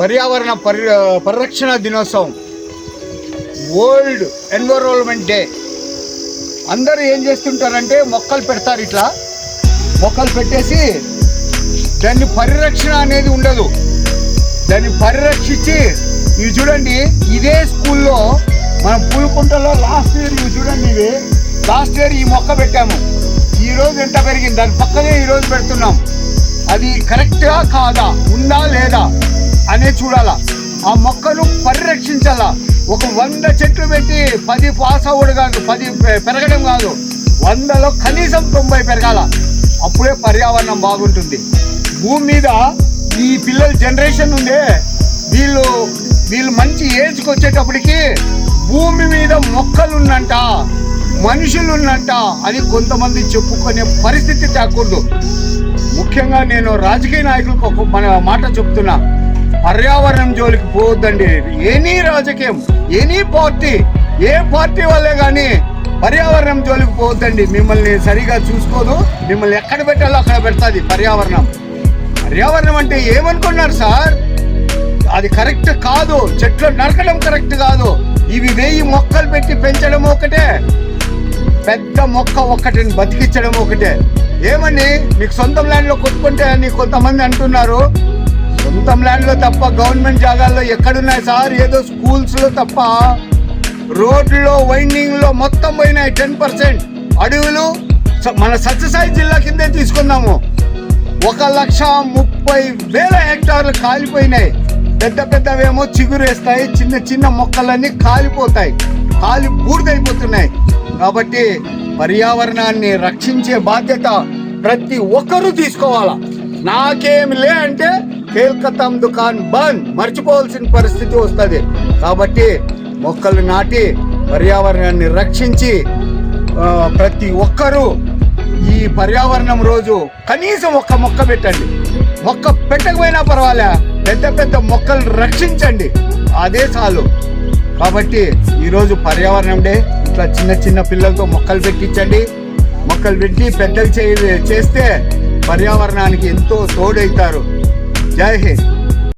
పర్యావరణ పరి పరిరక్షణ దినోత్సవం. వరల్డ్ ఎన్విరాన్మెంట్ డే అందరూ ఏం చేస్తుంటారంటే మొక్కలు పెడతారు ఇట్లా. మొక్కలు పెట్టేసి దాన్ని పరిరక్షణ అనేది ఉండదు. దాన్ని పరిరక్షించి ఇవి చూడండి ఇదే స్కూల్లో మనం పూలకుంటలో లాస్ట్ ఇయర్ ఇవి చూడండి ఇవి. లాస్ట్ ఇయర్ ఈ మొక్క పెట్టాము. ఈరోజు ఎంత పెరిగింది? దాని పక్కనే ఈరోజు పెడుతున్నాం. అది కరెక్ట్గా కాదా? అనేది చూడాలా. ఆ మొక్కను పరిరక్షించాలా. ఒక వంద చెట్లు పెట్టి పది పాస్ అవ్వడం కాదు పది పెరగడం కాదు. వందలో కనీసం తొంభై పెరగాల. అప్పుడే పర్యావరణం బాగుంటుంది. భూమి మీద ఈ పిల్లల జనరేషన్ ఉందే వీళ్ళు వీళ్ళు మంచి ఏజ్కి వచ్చేటప్పటికి భూమి మీద మొక్కలు ఉన్నంట మనుషులు ఉన్నంట అని కొంతమంది చెప్పుకునే పరిస్థితి తేకూడదు ముఖ్యంగా నేను రాజకీయ నాయకులకు ఒక మన మాట చెప్తున్నా. పర్యావరణం జోలికి పోవద్దండి. ఎనీ రాజకీయం ఎనీ పార్టీ ఏ పార్టీ వల్లే కానీ పర్యావరణం జోలికి పోవద్దండి. మిమ్మల్ని సరిగా చూసుకోదు. మిమ్మల్ని ఎక్కడ పెట్టాలో అక్కడ పెడుతుంది పర్యావరణం. పర్యావరణం అంటే ఏమనుకున్నారు సార్? అది కరెక్ట్ కాదు. చెట్లు నరకడం కరెక్ట్ కాదు. ఇవి వెయ్యి మొక్కలు పెట్టి పెంచడం ఒకటే. పెద్ద మొక్క ఒక్కటిని బతికించడం ఒకటే. ఏమని మీకు సొంతం ల్యాండ్లో కొట్టుకుంటే అని కొంతమంది అంటున్నారు. సొంతం ల్యాండ్లో తప్ప గవర్నమెంట్ జాగాల్లో ఎక్కడున్నాయి సార్? ఏదో స్కూల్స్లో తప్ప. రోడ్లో వైండింగ్లో మొత్తం పోయినాయి టెన్ పర్సెంట్. అడవులు మన సత్యసాయి జిల్లా కిందే తీసుకుందాము. ఒక లక్ష ముప్పై వేల హెక్టార్లు కాలిపోయినాయి. పెద్ద పెద్దవేమో చిగురేస్తాయి చిన్న చిన్న మొక్కలన్నీ కాలిపోతాయి. కాలి బూడిదైపోతున్నాయి. కాబట్టి పర్యావరణాన్ని రక్షించే బాధ్యత ప్రతి ఒక్కరూ తీసుకోవాలా. నాకేమి లే అంటే కేల్కతాం దుకాన్ బంద్ మర్చిపోవాల్సిన పరిస్థితి వస్తుంది. కాబట్టి మొక్కలు నాటి పర్యావరణాన్ని రక్షించి ప్రతి ఒక్కరూ ఈ పర్యావరణం రోజు కనీసం ఒక్క మొక్క పెట్టండి. మొక్క పెట్టకపోయినా పర్వాలే పెద్ద పెద్ద మొక్కలు రక్షించండి. అదే చాలు. కాబట్టి ఈరోజు పర్యావరణం డే. ఇట్లా చిన్న చిన్న పిల్లలతో మొక్కలు పెట్టించండి. మొక్కలు పెట్టి పెద్దలు చేస్తే పర్యావరణానికి ఎంతో తోడైతారు. Yeah, dejé.